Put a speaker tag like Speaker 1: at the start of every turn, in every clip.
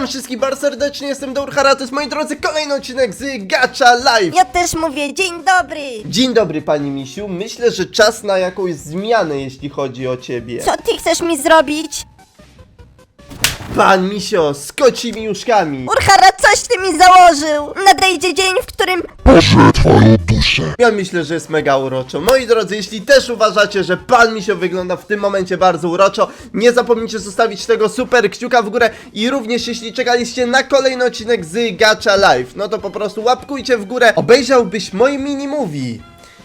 Speaker 1: Witam wszystkich bardzo serdecznie, jestem to jest moi drodzy kolejny odcinek z Gacha Live.
Speaker 2: Ja też mówię, dzień dobry!
Speaker 1: Dzień dobry pani Misiu, myślę, że czas na jakąś zmianę jeśli chodzi o ciebie.
Speaker 2: Co ty chcesz mi zrobić?
Speaker 1: Pan Misio, z kocimi uszkami.
Speaker 2: Urhara, coś ty mi założył! Nadejdzie dzień, w którym
Speaker 3: Boże, twoją duszę.
Speaker 1: Ja myślę, że jest mega uroczo. Moi drodzy, jeśli też uważacie, że pan Misio wygląda w tym momencie bardzo uroczo, nie zapomnijcie zostawić tego super kciuka w górę i również jeśli czekaliście na kolejny odcinek z Gacha Live, no to po prostu łapkujcie w górę. Obejrzałbyś moje mini movie.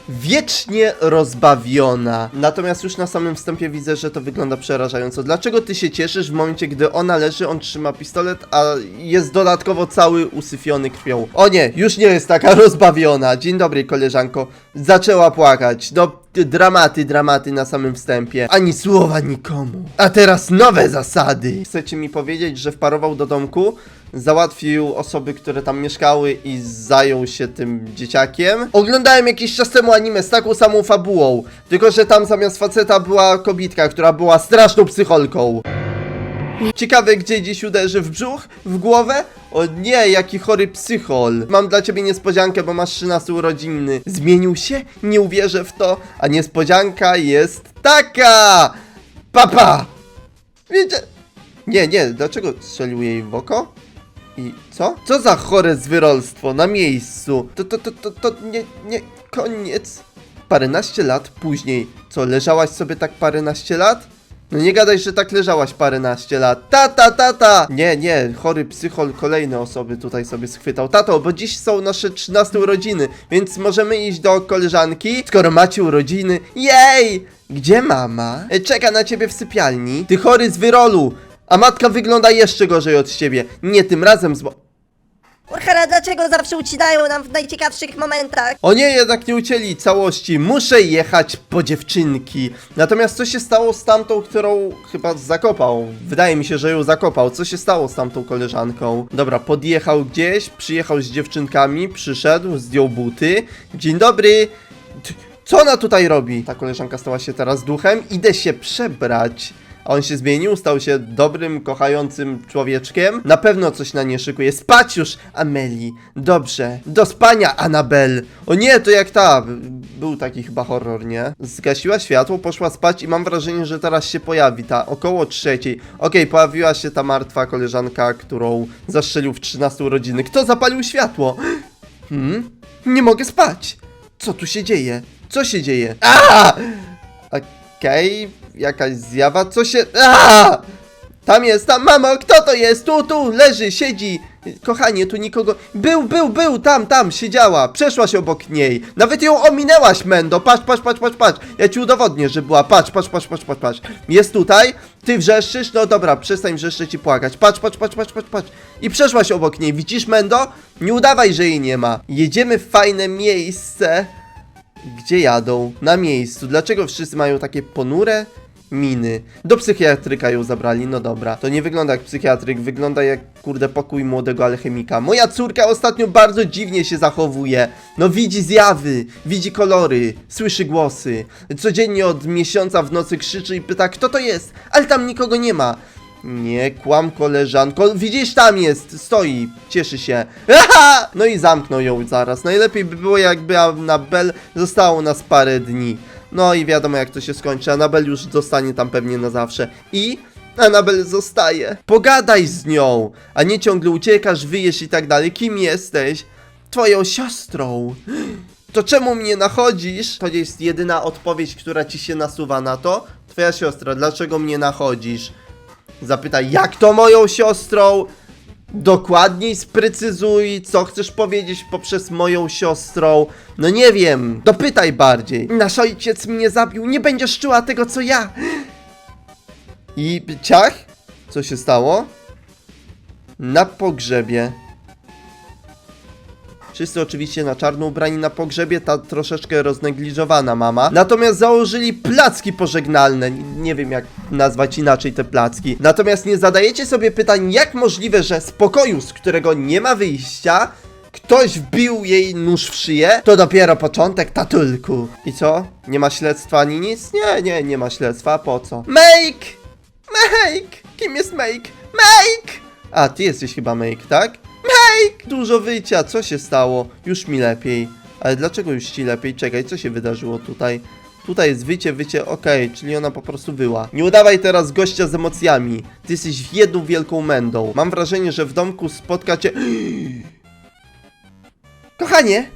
Speaker 1: Wiecznie rozbawiona. Natomiast już na samym wstępie widzę, że to wygląda przerażająco. Dlaczego ty się cieszysz w momencie, gdy ona leży, on trzyma pistolet, a jest dodatkowo cały usyfiony krwią? O nie, już nie jest taka rozbawiona. Dzień dobry, koleżanko. Zaczęła płakać. No, dramaty, dramaty na samym wstępie. Ani słowa nikomu. A teraz nowe zasady. Chcecie mi powiedzieć, że wparował do domku? załatwił osoby, które tam mieszkały i zajął się tym dzieciakiem. Oglądałem jakiś czas temu anime z taką samą fabułą, tylko że tam zamiast faceta była kobitka, która była straszną psycholką. Ciekawe, gdzie dziś uderzy w brzuch? W głowę? O nie, jaki chory psychol. Mam dla ciebie niespodziankę, bo masz 13 urodziny. Zmienił się? Nie uwierzę w to. A niespodzianka jest taka! Papa! Wiecie... Nie, nie, dlaczego strzelił jej w oko? I co? Co za chore zwyrolstwo na miejscu? To, to, to, to, to nie, nie, koniec. Paręnaście lat później. Co, leżałaś sobie tak paręnaście lat? No nie gadaj, że tak leżałaś paręnaście lat. Tata, tata! Nie, nie, chory psychol kolejne osoby tutaj sobie schwytał. Tato, bo dziś są nasze 13 urodziny, więc możemy iść do koleżanki, skoro macie urodziny. Jej! Gdzie mama? E, Czeka na ciebie w sypialni. Ty chory z wyrolu! A matka wygląda jeszcze gorzej od ciebie. Nie tym razem zbo...
Speaker 2: Urhara, dlaczego zawsze ucinają nam w najciekawszych momentach?
Speaker 1: O nie, jednak nie ucięli całości. Muszę jechać po dziewczynki. Natomiast co się stało z tamtą, którą chyba zakopał? Wydaje mi się, że ją zakopał. Co się stało z tamtą koleżanką? Dobra, podjechał gdzieś, przyjechał z dziewczynkami, przyszedł, zdjął buty. Dzień dobry. Co ona tutaj robi? Ta koleżanka stała się teraz duchem. Idę się przebrać. On się zmienił, stał się dobrym, kochającym człowieczkiem. Na pewno coś na nie szykuje. Spać już, Ameli. Dobrze. Do spania, Anabel. O nie, to jak ta. Był taki chyba horror, nie? Zgasiła światło, poszła spać i mam wrażenie, że teraz się pojawi ta około trzeciej. Okej, pojawiła się ta martwa koleżanka, którą zastrzelił w 13 urodziny. Kto zapalił światło? Hmm? Nie mogę spać. Co tu się dzieje? Co się dzieje? A! Okej, jakaś zjawa, co się... Aaaa! Tam jest, tam, mamo, kto to jest? Tu, tu, leży, siedzi. Kochanie, tu nikogo... Był, był, był, tam, tam, siedziała. Przeszłaś obok niej. Nawet ją ominęłaś, Mendo. Patrz, patrz, patrz, patrz, patrz. Ja ci udowodnię, że była. Patrz, patrz, patrz, patrz, patrz, patrz. Jest tutaj. Ty wrzeszczysz? No dobra, przestań wrzeszczeć i płakać. Patrz, patrz, patrz, patrz, patrz, patrz. I przeszłaś obok niej. Widzisz, Mendo? Nie udawaj, że jej nie ma. Jedziemy w fajne miejsce. Gdzie jadą? Na miejscu. Dlaczego wszyscy mają takie ponure miny? Do psychiatryka ją zabrali, no dobra. To nie wygląda jak psychiatryk, wygląda jak kurde pokój młodego alchemika. Moja córka ostatnio bardzo dziwnie się zachowuje. No widzi zjawy, widzi kolory, słyszy głosy. Codziennie od miesiąca w nocy krzyczy i pyta, kto to jest? Ale tam nikogo nie ma. Nie, kłam koleżanko. Widzisz, tam jest, stoi, cieszy się. Aha! No i zamknął ją zaraz. Najlepiej by było, jakby Anabel została u nas parę dni. No i wiadomo, jak to się skończy. Anabel już zostanie tam pewnie na zawsze. I Anabel zostaje. Pogadaj z nią, a nie ciągle uciekasz, wyjesz i tak dalej. Kim jesteś? Twoją siostrą. To czemu mnie nachodzisz? To jest jedyna odpowiedź, która ci się nasuwa na to. Twoja siostra, dlaczego mnie nachodzisz? Zapytaj, jak to moją siostrą? Dokładniej sprecyzuj, co chcesz powiedzieć poprzez moją siostrą. No nie wiem, dopytaj bardziej. Nasz ojciec mnie zabił, nie będziesz czuła tego, co ja. I ciach? Co się stało? Na pogrzebie. Wszyscy oczywiście na czarno ubrani na pogrzebie, ta troszeczkę roznegliżowana mama. Natomiast założyli placki pożegnalne. Nie wiem jak nazwać inaczej te placki. Natomiast nie zadajecie sobie pytań, jak możliwe, że z pokoju, z którego nie ma wyjścia, ktoś wbił jej nóż w szyję? To dopiero początek tatulku. I co? Nie ma śledztwa ani nic? Nie, nie, nie ma śledztwa. Po co? Make! Make! Kim jest Make? Make! A, ty jesteś chyba Make, tak? Make! Dużo wycia, co się stało? Już mi lepiej. Ale dlaczego już ci lepiej? Czekaj, co się wydarzyło tutaj? Tutaj jest wycie, wycie, okej, czyli ona po prostu była. Nie udawaj teraz gościa z emocjami. Ty jesteś jedną wielką mędą. Mam wrażenie, że w domku spotka cię... Kochanie,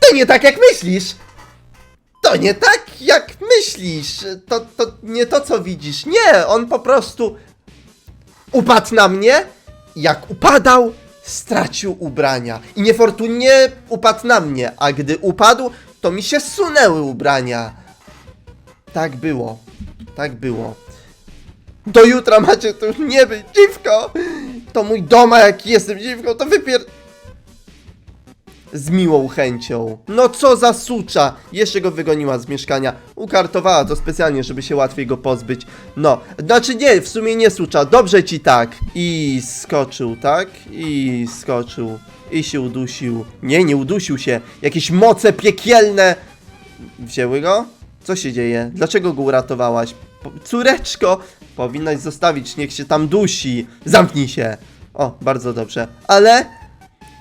Speaker 1: to nie tak jak myślisz. To nie tak jak myślisz. To, to nie to co widzisz. Nie, on po prostu upadł na mnie. Jak upadał, stracił ubrania. I niefortunnie upadł na mnie, a gdy upadł, to mi się sunęły ubrania. Tak było. Tak było. Do jutra macie tu nie być, dziwko! To mój dom, a jak jestem dziwką, to wypier... Z miłą chęcią. No co za sucza! Jeszcze go wygoniła z mieszkania. Ukartowała to specjalnie, żeby się łatwiej go pozbyć. No, znaczy nie, w sumie nie sucza. Dobrze ci tak. I skoczył, tak? I skoczył. I się udusił. Nie, nie udusił się. Jakieś moce piekielne. Wzięły go? Co się dzieje? Dlaczego go uratowałaś? Po, córeczko! Powinnaś zostawić, niech się tam dusi. Zamknij się. O, bardzo dobrze. Ale...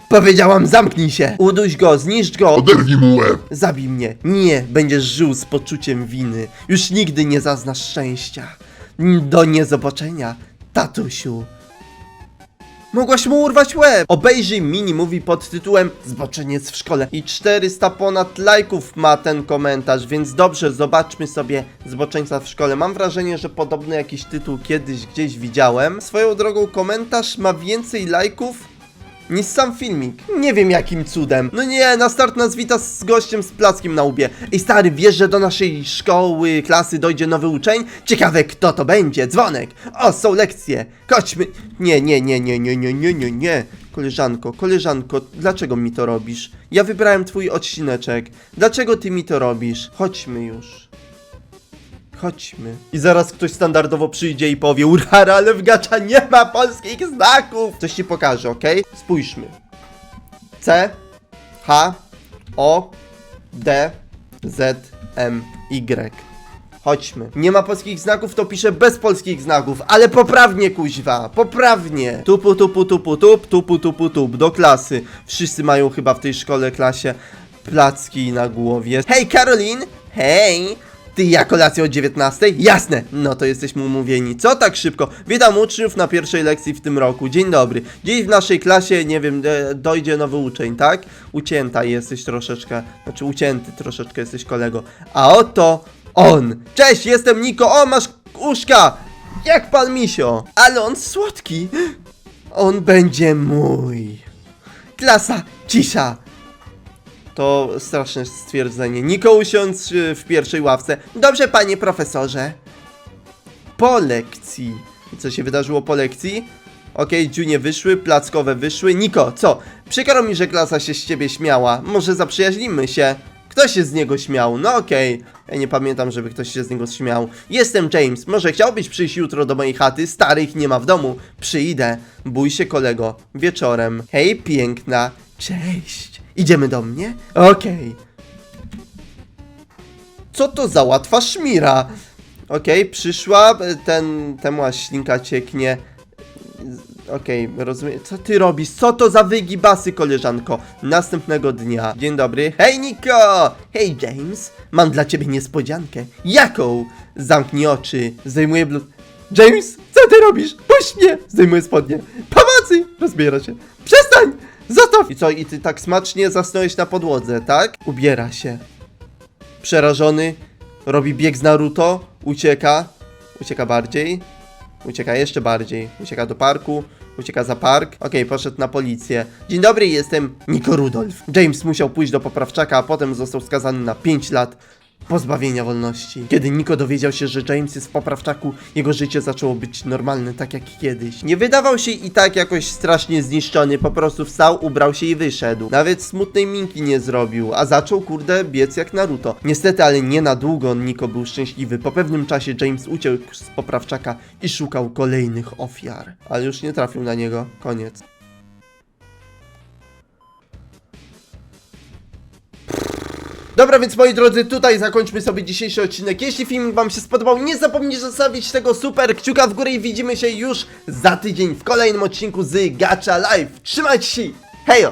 Speaker 1: Powiedziałam, zamknij się! Uduś go, zniszcz go!
Speaker 3: Oderwij mu łeb.
Speaker 1: Zabij mnie. Nie, będziesz żył z poczuciem winy. Już nigdy nie zaznasz szczęścia. Do niezobaczenia, tatusiu. Mogłaś mu urwać łeb! Obejrzyj mini mówi pod tytułem Zboczeniec w szkole. I 400 ponad lajków ma ten komentarz, więc dobrze, zobaczmy sobie Zboczeńca w szkole. Mam wrażenie, że podobny jakiś tytuł kiedyś gdzieś widziałem. Swoją drogą komentarz ma więcej lajków niż sam filmik. Nie wiem jakim cudem. No nie, na start nas wita z gościem z plackiem na łbie. Ej stary, wiesz, że do naszej szkoły, klasy dojdzie nowy uczeń? Ciekawe kto to będzie. Dzwonek. O, są lekcje. Chodźmy. Nie, nie, nie, nie, nie, nie, nie, nie, nie. Koleżanko, koleżanko, dlaczego mi to robisz? Ja wybrałem twój odcineczek. Dlaczego ty mi to robisz? Chodźmy już. Chodźmy. I zaraz ktoś standardowo przyjdzie i powie Urara, ale w gacza nie ma polskich znaków! Coś ci pokażę, ok? Spójrzmy. C, H, O, D, Z, M, Y. Chodźmy. Nie ma polskich znaków, to piszę bez polskich znaków, ale poprawnie, kuźwa, poprawnie. Tupu, tupu, tupu, tup, tupu, tupu, tup, do klasy. Wszyscy mają chyba w tej szkole, klasie placki na głowie. Hej, Karolin! Hej! Ty ja kolację o 19? Jasne! No to jesteśmy umówieni. Co tak szybko? Witam uczniów na pierwszej lekcji w tym roku. Dzień dobry. Dziś w naszej klasie, nie wiem, e, dojdzie nowy uczeń, tak? Ucięta jesteś troszeczkę, znaczy ucięty troszeczkę jesteś kolego. A oto on! Cześć, jestem Niko, o masz uszka! Jak pan Misio! Ale on słodki! On będzie mój! Klasa, cisza! To straszne stwierdzenie. Niko usiądź y, w pierwszej ławce. Dobrze, panie profesorze. Po lekcji. Co się wydarzyło po lekcji? Okej, dziunie wyszły, plackowe wyszły. Niko, co? Przykro mi, że klasa się z ciebie śmiała. Może zaprzyjaźnimy się? Kto się z niego śmiał? No okej. Ja nie pamiętam, żeby ktoś się z niego śmiał. Jestem James. Może chciałbyś przyjść jutro do mojej chaty? Starych nie ma w domu. Przyjdę. Bój się kolego. Wieczorem. Hej, piękna. Cześć. Idziemy do mnie? Okej. Co to za łatwa szmira? Okej, przyszła, ten, temu aż ślinka cieknie. Okej, rozumiem. Co ty robisz? Co to za wygibasy, koleżanko? Następnego dnia. Dzień dobry. Hej, Niko! Hej, James. Mam dla ciebie niespodziankę. Jaką? Zamknij oczy. Zdejmuję blut. James, co ty robisz? Puść mnie! Zdejmuję spodnie. Pomocy! Rozbiera się. Przestań! Zostaw! I co, i ty tak smacznie zasnąłeś na podłodze, tak? Ubiera się. Przerażony. Robi bieg z Naruto. Ucieka. Ucieka bardziej. Ucieka jeszcze bardziej. Ucieka do parku. Ucieka za park. Okej, poszedł na policję. Dzień dobry, jestem Niko Rudolf. James musiał pójść do poprawczaka, a potem został skazany na 5 lat pozbawienia wolności. Kiedy Niko dowiedział się, że James jest w poprawczaku, jego życie zaczęło być normalne, tak jak kiedyś. Nie wydawał się i tak jakoś strasznie zniszczony, po prostu wstał, ubrał się i wyszedł. Nawet smutnej minki nie zrobił, a zaczął kurde biec jak Naruto. Niestety, ale nie na długo Niko był szczęśliwy. Po pewnym czasie James uciekł z poprawczaka i szukał kolejnych ofiar. Ale już nie trafił na niego. Koniec. Dobra, więc moi drodzy, tutaj zakończmy sobie dzisiejszy odcinek. Jeśli film wam się spodobał, nie zapomnijcie zostawić tego super kciuka w górę i widzimy się już za tydzień w kolejnym odcinku z Gacha Live. Trzymajcie się, hejo!